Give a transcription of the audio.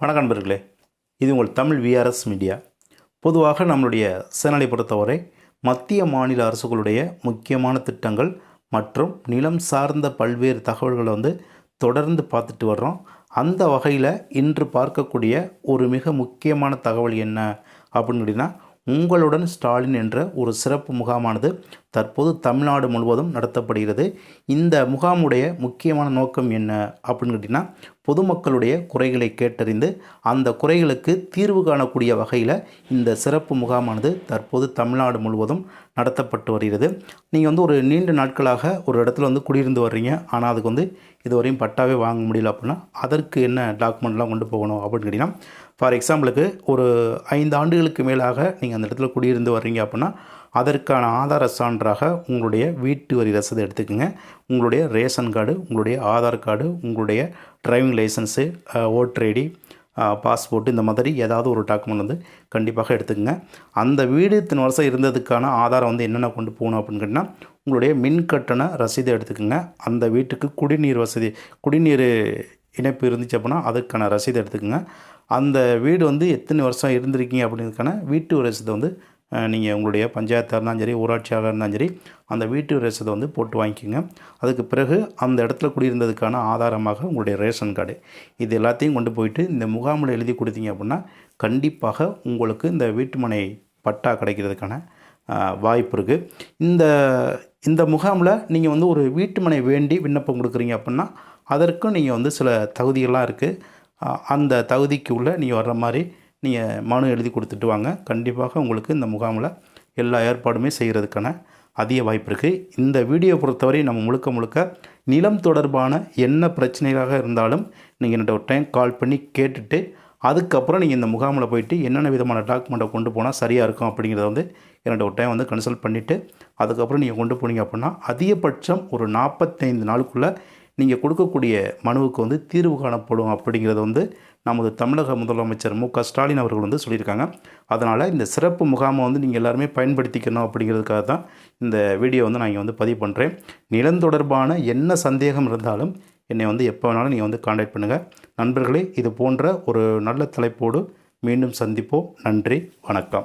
வணக்கம் நண்பர்களே. இது உங்கள் தமிழ் விஆர்எஸ் மீடியா பொதுவாக நம்மளுடைய சேனலை பொறுத்தவரை மத்திய மாநில அரசுகளுடைய முக்கியமான திட்டங்கள் மற்றும் நிலம் சார்ந்த பல்வேறு தகவல்களை வந்து தொடர்ந்து பார்த்துட்டு வர்றோம். அந்த வகையில் இன்று பார்க்கக்கூடிய ஒரு மிக முக்கியமான தகவல் என்ன அப்படின்னு கேட்டிங்கன்னா உங்களுடன் ஸ்டாலின் என்ற ஒரு சிறப்பு முகாமானது தற்போது தமிழ்நாடு முழுவதும் நடத்தப்படுகிறது. இந்த முகாமுடைய முக்கியமான நோக்கம் என்ன அப்படின்னு கேட்டிங்கன்னா பொதுமக்களுடைய குறைகளை கேட்டறிந்து அந்த குறைகளுக்கு தீர்வு காணக்கூடிய வகையில் இந்த சிறப்பு முகாமானது தற்போது தமிழ்நாடு முழுவதும் நடத்தப்பட்டு வருகிறது. நீங்கள் வந்து ஒரு நீண்ட நாட்களாக ஒரு இடத்துல வந்து குடியிருந்து வர்றீங்க. ஆனால் அதுக்கு வந்து இதுவரையும் பட்டாவே வாங்க முடியல அப்படின்னா அதற்கு என்ன டாக்குமெண்ட்லாம் கொண்டு போகணும் அப்படின்னு கேட்டிங்கன்னா ஃபார் எக்ஸாம்பிளுக்கு ஒரு ஐந்து ஆண்டுகளுக்கு மேலாக நீங்கள் அந்த இடத்துல குடியிருந்து வர்றீங்க அப்படின்னா அதற்கான ஆதார சான்றாக உங்களுடைய வீட்டு வரி ரசீதை எடுத்துக்கோங்க. உங்களுடைய ரேஷன் கார்டு உங்களுடைய ஆதார் கார்டு உங்களுடைய driving licence voter ID passport இந்த மாதிரி ஏதாவது ஒரு டாக்குமெண்ட் வந்து கண்டிப்பாக எடுத்துக்கோங்க. அந்த வீடு இத்தனை வருஷம் இருந்ததுக்கான ஆதாரம் வந்து என்னென்ன கொண்டு போகணும் அப்படின்னு கேட்டால் உங்களுடைய மின் கட்டண ரசீதை எடுத்துக்கோங்க. அந்த வீட்டுக்கு குடிநீர் வசதி குடிநீர் இணைப்பு இருந்துச்சு அப்படின்னா அதுக்கான ரசீதை எடுத்துக்கோங்க. அந்த வீடு வந்து எத்தனை வருஷம் இருந்திருக்கீங்க அப்படின்றதுக்கான வீட்டு ரசீதை வந்து நீங்கள் உங்களுடைய பஞ்சாயத்தாக இருந்தாலும் சரி ஊராட்சியாக இருந்தாலும் சரி அந்த வீட்டு ரசீதை வந்து போட்டு வாங்கிக்கோங்க. அதுக்கு பிறகு அந்த இடத்துல குடியிருந்ததுக்கான ஆதாரமாக உங்களுடைய ரேஷன் கார்டு. இது எல்லாத்தையும் கொண்டு போயிட்டு இந்த முகாமில் எழுதி கொடுத்தீங்க அப்படின்னா கண்டிப்பாக உங்களுக்கு இந்த வீட்டுமனை பட்டா கிடைக்கிறதுக்கான வாய்ப்பு இருக்குது இந்த இந்த முகாமில் நீங்கள் வந்து ஒரு வீட்டுமனை வேண்டி விண்ணப்பம் கொடுக்குறீங்க அப்படின்னா அதற்கும் நீங்கள் வந்து சில தகுதிகள்லாம் இருக்குது அந்த தகுதிக்கு உள்ள நீங்கள் வர்ற மாதிரி நீங்கள் மனு எழுதி கொடுத்துட்டு வாங்க. கண்டிப்பாக உங்களுக்கு இந்த முகாமில் எல்லா ஏற்பாடுமே செய்கிறதுக்கான அதிக வாய்ப்பு இருக்குது இந்த வீடியோ பொறுத்தவரை நம்ம முழுக்க முழுக்க நிலம் தொடர்பான என்ன பிரச்சனைகளாக இருந்தாலும் நீங்கள் என்னோட ஒரு டைம் கால் பண்ணி கேட்டுட்டு அதுக்கப்புறம் நீங்கள் இந்த முகாமில் போயிட்டு என்னென்ன விதமான டாக்குமெண்ட்டை கொண்டு போனால் சரியாக இருக்கும் அப்படிங்கிறத வந்து என்னோட ஒரு டைம் வந்து கன்சல்ட் பண்ணிவிட்டு அதுக்கப்புறம் நீங்கள் கொண்டு போனீங்க அப்படின்னா அதிகபட்சம் ஒரு நாற்பத்தைந்து நாளுக்குள்ளே நீங்கள் கொடுக்கக்கூடிய மனுவுக்கு வந்து தீர்வு காணப்படும் அப்படிங்கிறத வந்து நமது தமிழக முதலமைச்சர் மு க ஸ்டாலின் அவர்கள் வந்து சொல்லியிருக்காங்க. அதனால் இந்த சிறப்பு முகாமை வந்து நீங்கள் எல்லாருமே பயன்படுத்திக்கணும் அப்படிங்கிறதுக்காக தான் இந்த வீடியோ வந்து நான் இங்கே வந்து பதிவு பண்ணுறேன் நிலம் தொடர்பான என்ன சந்தேகம் இருந்தாலும் என்னை வந்து எப்போ வேணாலும் நீங்கள் வந்து காண்டாக்ட் பண்ணுங்கள் நண்பர்களே இது போன்ற ஒரு நல்ல தலைப்போடு மீண்டும் சந்திப்போம். நன்றி வணக்கம்.